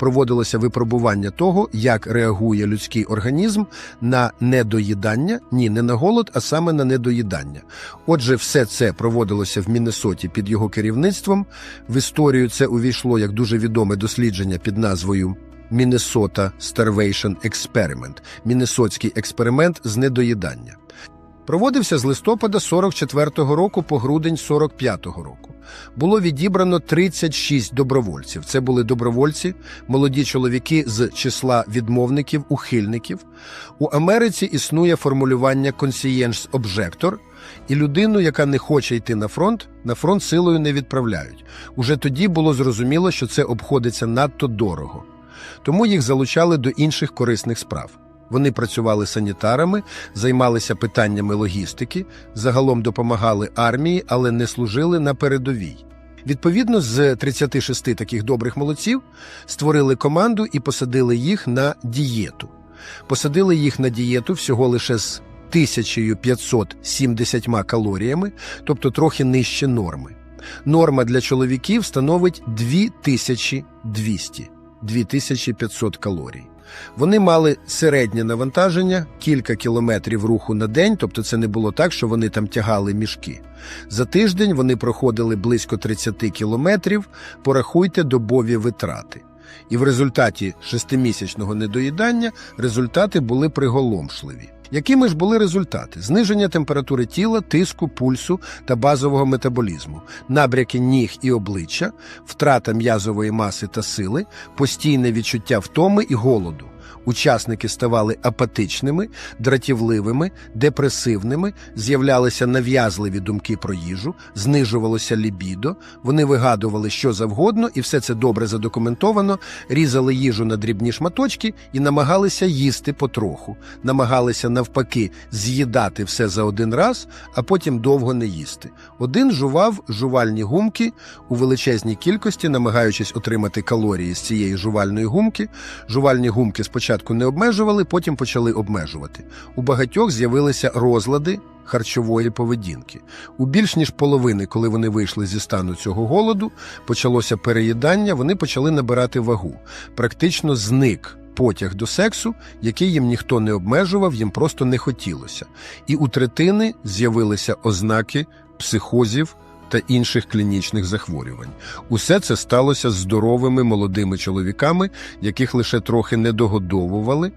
проводилося випробування того, як реагує людський організм на недоїдання, ні, не на голод, а саме на недоїдання. Отже, все це проводилося в Міннесоті під його керівництвом. В історію це увійшло як дуже відоме дослідження під назвою Міннесота Starvation Experiment – Міннесотський експеримент з недоїдання. Проводився з листопада 44-го року по грудень 45-го року. Було відібрано 36 добровольців. Це були добровольці, молоді чоловіки з числа відмовників, ухильників. У Америці існує формулювання «conscience objector», і людину, яка не хоче йти на фронт, на фронт силою не відправляють. Уже тоді було зрозуміло, що це обходиться надто дорого. Тому їх залучали до інших корисних справ. Вони працювали санітарами, займалися питаннями логістики, загалом допомагали армії, але не служили на передовій. Відповідно, з 36 таких добрих молодців створили команду і посадили їх на дієту. Посадили їх на дієту всього лише з 1570 калоріями, тобто трохи нижче норми. Норма для чоловіків становить 2200 2500 калорій. Вони мали середнє навантаження, кілька кілометрів руху на день, тобто це не було так, що вони там тягали мішки. За тиждень вони проходили близько 30 кілометрів, порахуйте добові витрати. І в результаті шестимісячного недоїдання результати були приголомшливі. Якими ж були результати? Зниження температури тіла, тиску, пульсу та базового метаболізму, набряки ніг і обличчя, втрата м'язової маси та сили, постійне відчуття втоми і голоду. Учасники ставали апатичними, дратівливими, депресивними, з'являлися нав'язливі думки про їжу, знижувалося лібідо, вони вигадували що завгодно, і все це добре задокументовано, різали їжу на дрібні шматочки і намагалися їсти потроху, намагалися навпаки з'їдати все за один раз, а потім довго не їсти. Один жував жувальні гумки у величезній кількості, намагаючись отримати калорії з цієї жувальної гумки. Жувальні гумки спочатку не обмежували, потім почали обмежувати. У багатьох з'явилися розлади харчової поведінки. У більш ніж половини, коли вони вийшли зі стану цього голоду, почалося переїдання, вони почали набирати вагу. Практично зник. Потяг до сексу, який їм ніхто не обмежував, їм просто не хотілося. І у третини з'явилися ознаки психозів та інших клінічних захворювань. Усе це сталося з здоровими молодими чоловіками, яких лише трохи не догодовували.